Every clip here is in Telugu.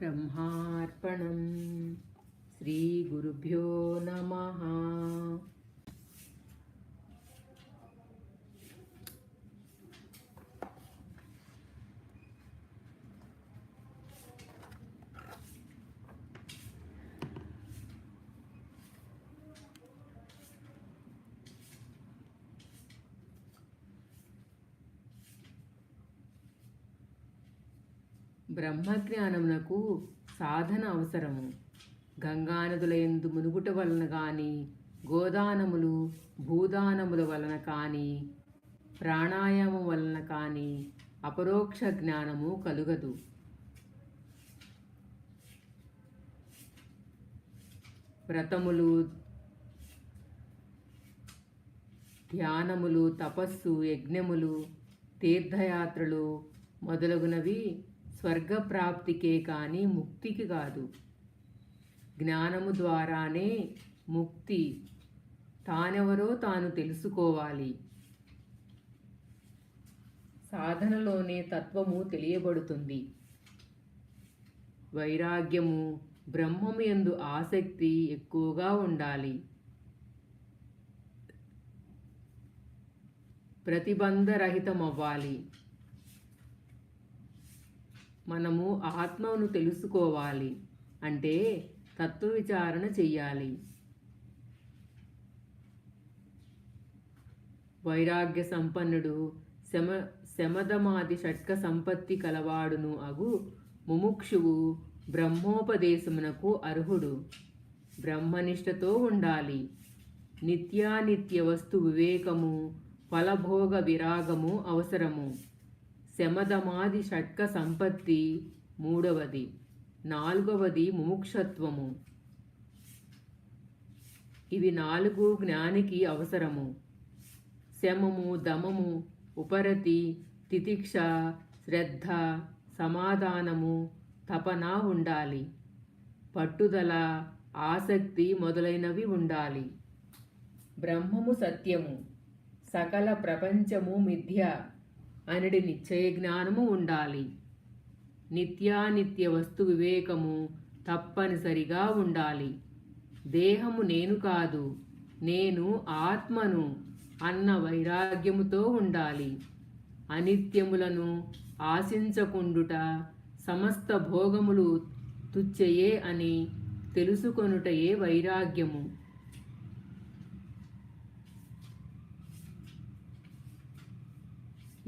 బ్రహ్మార్పణం శ్రీగురుభ్యో నమ బ్రహ్మజ్ఞానమునకు సాధన అవసరము. గంగానదుల ఎందు మునుగుట వలన కానీ గోదానములు భూదానముల వలన కానీ ప్రాణాయామం వలన కానీ అపరోక్ష జ్ఞానము కలుగదు. వ్రతములు ధ్యానములు తపస్సు యజ్ఞములు తీర్థయాత్రలు మొదలగునవి స్వర్గప్రాప్తికే కానీ ముక్తికి కాదు. జ్ఞానము ద్వారానే ముక్తి తానెవరో తాను తెలుసుకోవాలి. సాధనలోనే తత్వము తెలియబడుతుంది. వైరాగ్యము బ్రహ్మము ఎందు ఆసక్తి ఎక్కువగా ఉండాలి. ప్రతిబంధరహితమవ్వాలి. మనము ఆత్మను తెలుసుకోవాలి అంటే తత్వ విచారణ చెయ్యాలి. వైరాగ్య సంపన్నుడు శమ శమదమాది షట్క సంపత్తి కలవాడును అగు ముముక్షువు బ్రహ్మోపదేశమునకు అర్హుడు. బ్రహ్మనిష్టతో ఉండాలి. నిత్యానిత్య వస్తు వివేకము ఫలభోగ విరాగము అవసరము. శమదమాది షట్క సంపత్తి మూడవది నాలుగవది ముముక్షత్వము. ఇవి నాలుగు జ్ఞానికి అవసరము. శమము దమము ఉపరతి తితిక్ష శ్రద్ధ సమాధానము తపన ఉండాలి. పట్టుదల ఆసక్తి మొదలైనవి ఉండాలి. బ్రహ్మము సత్యము సకల ప్రపంచము మిథ్య. అనడి నిశ్చయ జ్ఞానము ఉండాలి. నిత్యానిత్య వస్తు వివేకము తప్పనిసరిగా ఉండాలి. దేహము నేను కాదు నేను ఆత్మను అన్న వైరాగ్యముతో ఉండాలి. అనిత్యములను ఆశించకుండుట సమస్త భోగములు తుచ్చయే అని తెలుసుకొనుటయే వైరాగ్యము.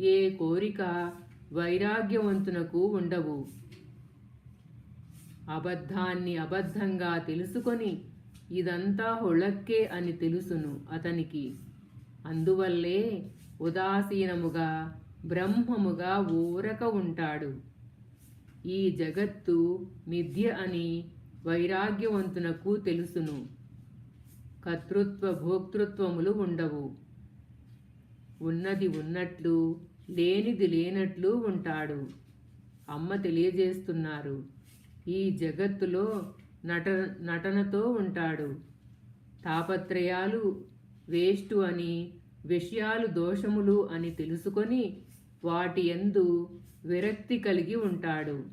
ఏ కోరిక వైరాగ్యవంతునకు ఉండవు. అబద్ధాన్ని అబద్ధంగా తెలుసుకొని ఇదంతా హొళక్కే అని తెలుసును అతనికి. అందువల్లే ఉదాసీనముగా బ్రహ్మముగా ఊరక ఉంటాడు. ఈ జగత్తు మిథ్య అని వైరాగ్యవంతునకు తెలుసును. కర్తృత్వ భోక్తృత్వములు ఉండవు. ఉన్నది ఉన్నట్లు లేనిది లేనట్లు ఉంటాడు. అమ్మ తెలియజేస్తున్నారు. ఈ జగత్తులో నట నటనతో ఉంటాడు. తాపత్రయాలు వేస్టు అని విషయాలు దోషములు అని తెలుసుకొని వాటి ఎందు విరక్తి కలిగి ఉంటాడు.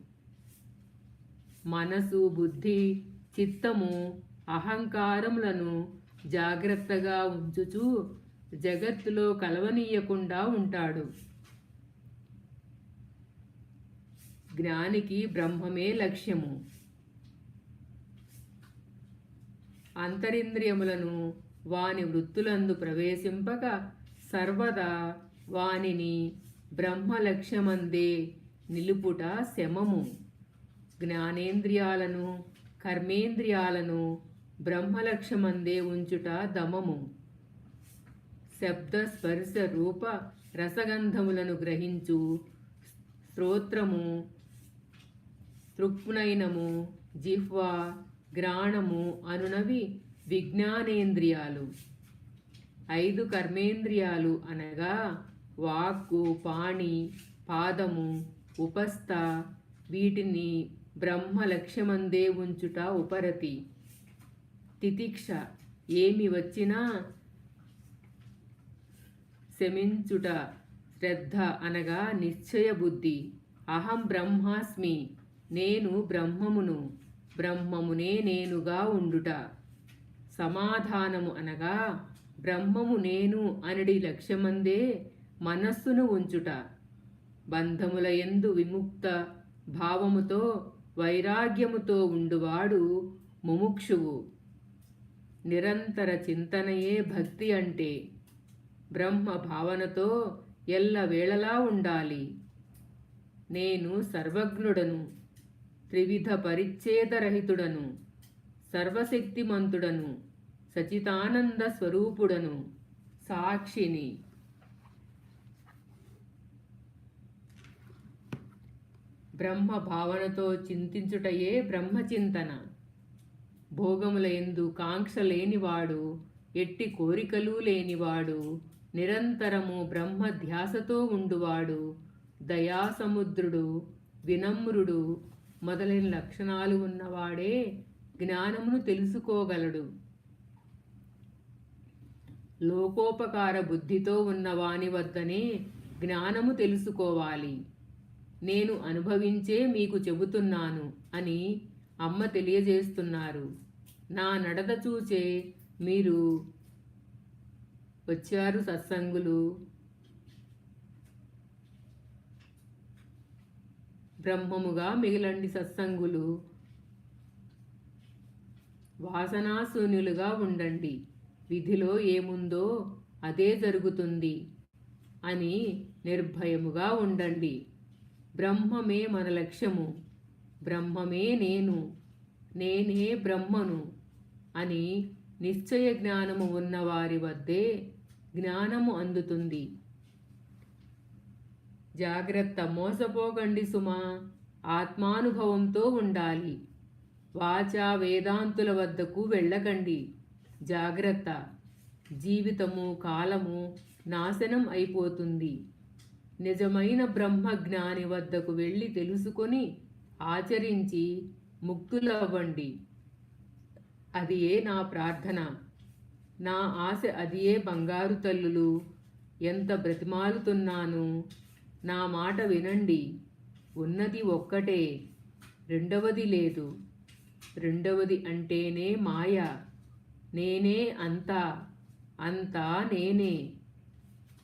మనసు బుద్ధి చిత్తము అహంకారములను జాగ్రత్తగా ఉంచుచూ జగత్తులో కలవనీయకుండా ఉంటాడు. జ్ఞానికి బ్రహ్మమే లక్ష్యము. అంతరింద్రియములను వాని వృత్తులందు ప్రవేశింపక సర్వదా వానిని బ్రహ్మ లక్ష్యమందే నిలుపుట శమము. జ్ఞానేంద్రియాలను కర్మేంద్రియాలను బ్రహ్మలక్ష్యమందే ఉంచుట దమము. శబ్ద స్పర్శ రూప రసగంధములను గ్రహించు శ్రోత్రము తృప్నైనము జిహ్వ గ్రాణము అనునవి విజ్ఞానేంద్రియాలు. ఐదు కర్మేంద్రియాలు అనగా వాక్కు పాణి పాదము ఉపస్థ వీటిని బ్రహ్మ లక్ష్యమందే ఉంచుట ఉపరతి. తితిక్ష ఏమి వచ్చినా శమించుట శ్రద్ధ అనగా నిశ్చయ బుద్ధి. అహం బ్రహ్మాస్మి. నేను బ్రహ్మమును బ్రహ్మమునే నేనుగా ఉండుట. సమాధానము అనగా బ్రహ్మము నేను అనడి లక్ష్యమందే మనస్సును ఉంచుట. బంధముల ఎందు విముక్త భావముతో వైరాగ్యముతో ఉండువాడు ముముక్షువు. నిరంతర చింతనయే భక్తి అంటే బ్రహ్మ భావనతో ఎల్ల వేళలా ఉండాలి. నేను సర్వజ్ఞుడను త్రివిధ పరిచ్ఛేదరహితుడను సర్వశక్తిమంతుడను సచితానంద స్వరూపుడను సాక్షిని. బ్రహ్మ భావనతో చింతించుటయే బ్రహ్మచింతన. భోగముల ఎందు కాంక్ష లేనివాడు ఎట్టి కోరికలు లేనివాడు నిరంతరము బ్రహ్మ ధ్యాసతో ఉండువాడు దయాసముద్రుడు వినమ్రుడు మొదలైన లక్షణాలు ఉన్నవాడే జ్ఞానమును తెలుసుకోగలడు. లోకోపకార బుద్ధితో ఉన్నవాని వద్దనే జ్ఞానము తెలుసుకోవాలి. నేను అనుభవించే మీకు చెబుతున్నాను అని అమ్మ తెలియజేస్తున్నారు. నా నడత చూచే మీరు వచ్చారు సత్సంగులు. బ్రహ్మముగా మిగిలండి సత్సంగులు. వాసనాశూన్యులుగా ఉండండి. విధిలో ఏముందో అదే జరుగుతుంది అని నిర్భయముగా ఉండండి. బ్రహ్మమే మన లక్ష్యము. బ్రహ్మమే నేను. నేనే బ్రహ్మను అని నిశ్చయ జ్ఞానము ఉన్నవారి వద్దే జ్ఞానము అందుతుంది. జాగ్రత్త మోసపోకండి సుమా. ఆత్మానుభవంతో ఉండాలి. వాచా వేదాంతుల వద్దకు వెళ్ళకండి. జాగ్రత్త. జీవితము కాలము నాశనం అయిపోతుంది. నిజమైన బ్రహ్మజ్ఞాని వద్దకు వెళ్ళి తెలుసుకొని ఆచరించి ముక్తులవ్వండి. అది ఏ నా ప్రార్థన? నా ఆశ అది ఏ బంగారు తల్లులు. ఎంత బ్రతిమాలుతున్నాను? నా మాట వినండి. ఉన్నది ఒక్కటే రెండవది లేదు. రెండవది అంటేనే మాయ. నేనే అంతా అంతా నేనే.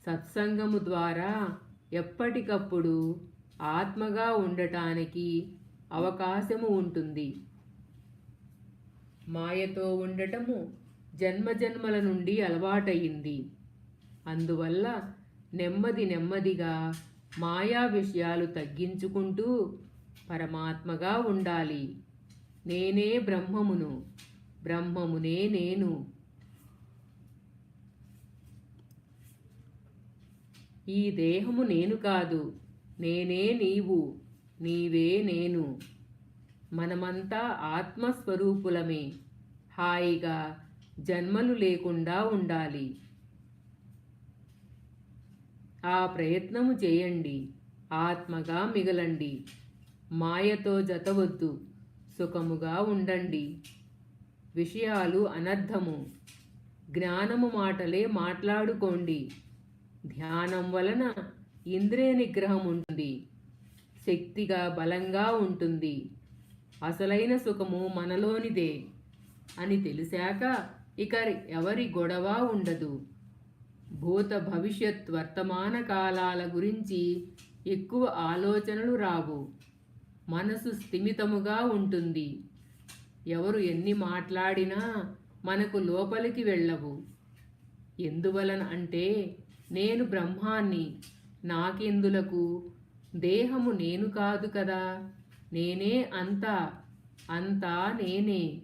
సత్సంగము ద్వారా ఎప్పటికప్పుడు ఆత్మగా ఉండటానికి అవకాశము ఉంటుంది. మాయతో ఉండటము జన్మజన్మల నుండి అలవాటయింది. అందువల్ల నెమ్మది నెమ్మదిగా మాయా విషయాలు తగ్గించుకుంటూ పరమాత్మగా ఉండాలి. నేనే బ్రహ్మమును బ్రహ్మమునే నేను. ఈ దేహము నేను కాదు నేనే నీవు నీవే నేను. మనమంతా ఆత్మస్వరూపులమే. హాయిగా జన్మలు లేకుండా ఉండాలి. ఆ ప్రయత్నము చేయండి. ఆత్మగా మిగలండి. మాయతో జతవద్దు. సుఖముగా ఉండండి. విషయాలు అనర్థము. జ్ఞానము మాటలే మాట్లాడుకోండి. ధ్యానం వలన ఇంద్రియ నిగ్రహం ఉంటుంది. శక్తిగా బలంగా ఉంటుంది. అసలైన సుఖము మనలోనిదే అని తెలిసాక ఇక ఎవరి గొడవ ఉండదు. భూత భవిష్యత్ వర్తమాన కాలాల గురించి ఎక్కువ ఆలోచనలు రావు. మనసు స్థిమితముగా ఉంటుంది. ఎవరు ఎన్ని మాట్లాడినా మనకు లోపలికి వెళ్ళవు. ఎందువలన అంటే నేను బ్రహ్మాన్ని నాకెందులకు? దేహము నేను కాదు కదా. నేనే అంతా అంతా నేనే.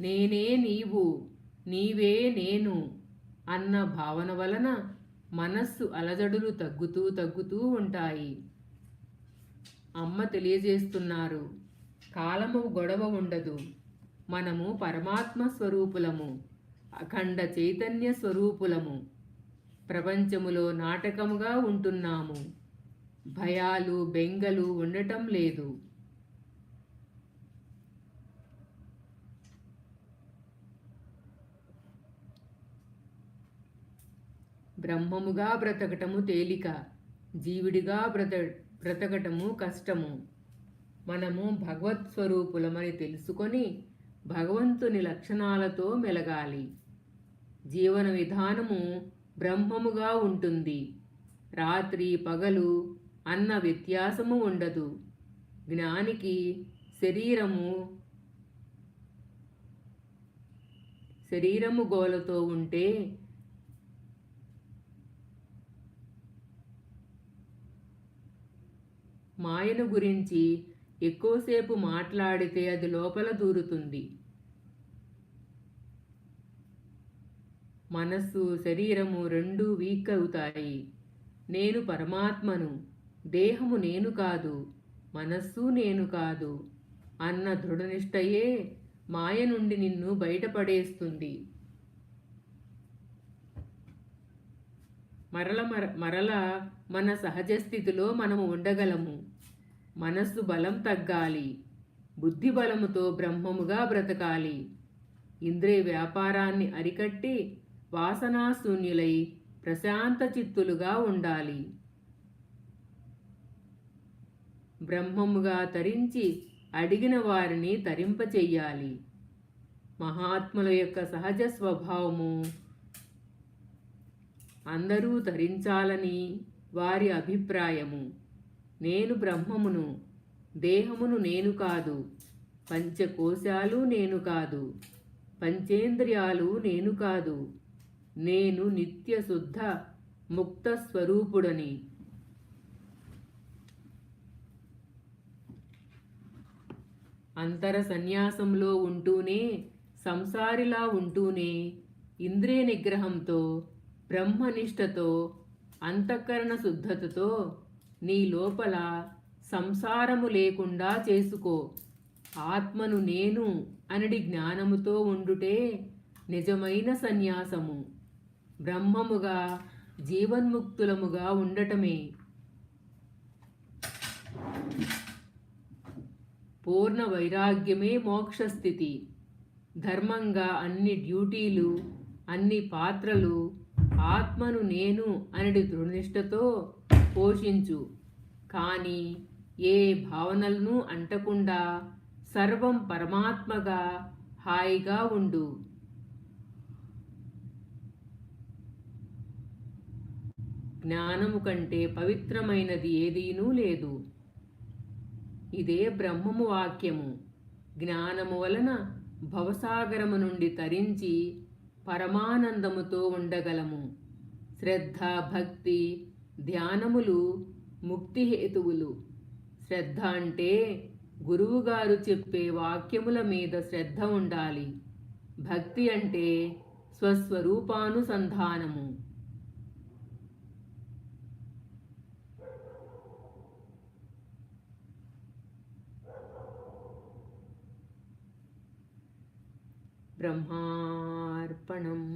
నేనే నీవు నీవే నేను. అన్న భావన వలన మనస్సు అలజడులు తగ్గుతూ తగ్గుతూ ఉంటాయి. అమ్మ తెలియజేస్తున్నారు కాలము గొడవ ఉండదు మనము పరమాత్మ స్వరూపులము అఖండ చైతన్య స్వరూపులము ప్రపంచములో నాటకముగా ఉంటున్నాము. భయాలు బెంగలు ఉండటం లేదు. బ్రహ్మముగా బ్రతకటము తేలిక జీవుడిగా బ్రత బ్రతకటము కష్టము. మనము భగవత్ స్వరూపులమని తెలుసుకొని భగవంతుని లక్షణాలతో మెలగాలి. జీవన విధానము బ్రహ్మముగా ఉంటుంది. రాత్రి పగలు అన్న వ్యత్యాసము ఉండదు. జ్ఞానికి శరీరము శరీరము గోలతో ఉంటే మాయను గురించి ఎక్కువసేపు మాట్లాడితే అది లోపల దూరుతుంది. మనస్సు శరీరము రెండూ వీక్ అవుతాయి. నేను పరమాత్మను దేహము నేను కాదు మనస్సు నేను కాదు అన్న దృఢనిష్టయే మాయ నుండి నిన్ను బయటపడేస్తుంది. మరల మర మరల మన సహజ స్థితిలో మనము ఉండగలము. మనస్సు బలం తగ్గాలి. బుద్ధి బలముతో బ్రహ్మముగా బ్రతకాలి. ఇంద్రియ వ్యాపారాన్ని అరికట్టి వాసనాశూన్యులై ప్రశాంత చిత్తులుగా ఉండాలి. బ్రహ్మముగా తరించి అడిగిన వారిని తరింపచెయ్యాలి మహాత్ముల యొక్క సహజ స్వభావము అందరూ తరించాలని వారి అభిప్రాయము. నేను బ్రహ్మమును దేహమును నేను కాదు పంచకోశాలు నేను కాదు పంచేంద్రియాలు నేను కాదు నేను నిత్య శుద్ధ ముక్త స్వరూపుడని. అంతర సన్యాసంలో ఉంటూనే సంసారిలా ఉంటూనే ఇంద్రియ నిగ్రహంతో బ్రహ్మనిష్టతో అంతఃకరణ శుద్ధతతో నీ లోపల సంసారము లేకుండా చేసుకో. ఆత్మను నేను అనడి జ్ఞానముతో ఉండుటే నిజమైన సన్యాసము. బ్రహ్మముగా జీవన్ముక్తులముగా ఉండటమే. పూర్ణ వైరాగ్యమే మోక్షస్థితి. ధర్మంగా అన్ని డ్యూటీలు అన్ని పాత్రలు ఆత్మను నేను అనడి దృఢనిష్టతో పోషించు. కానీ ఏ భావనలను అంటకుండా సర్వం పరమాత్మగా హాయిగా ఉండు. జ్ఞానము కంటే పవిత్రమైనది ఏదీనూ లేదు. ఇదే బ్రహ్మము వాక్యము. జ్ఞానము వలన భవసాగరము నుండి తరించి పరమానందముతో ఉండగలము. శ్రద్ధ భక్తి ధ్యానములు ముక్తి హేతువులు. శ్రద్ధ అంటే గురువుగారు చెప్పే వాక్యముల మీద శ్రద్ధ ఉండాలి. భక్తి అంటే స్వస్వరూపానుసంధానము. பிரம்மார்ப்பணம்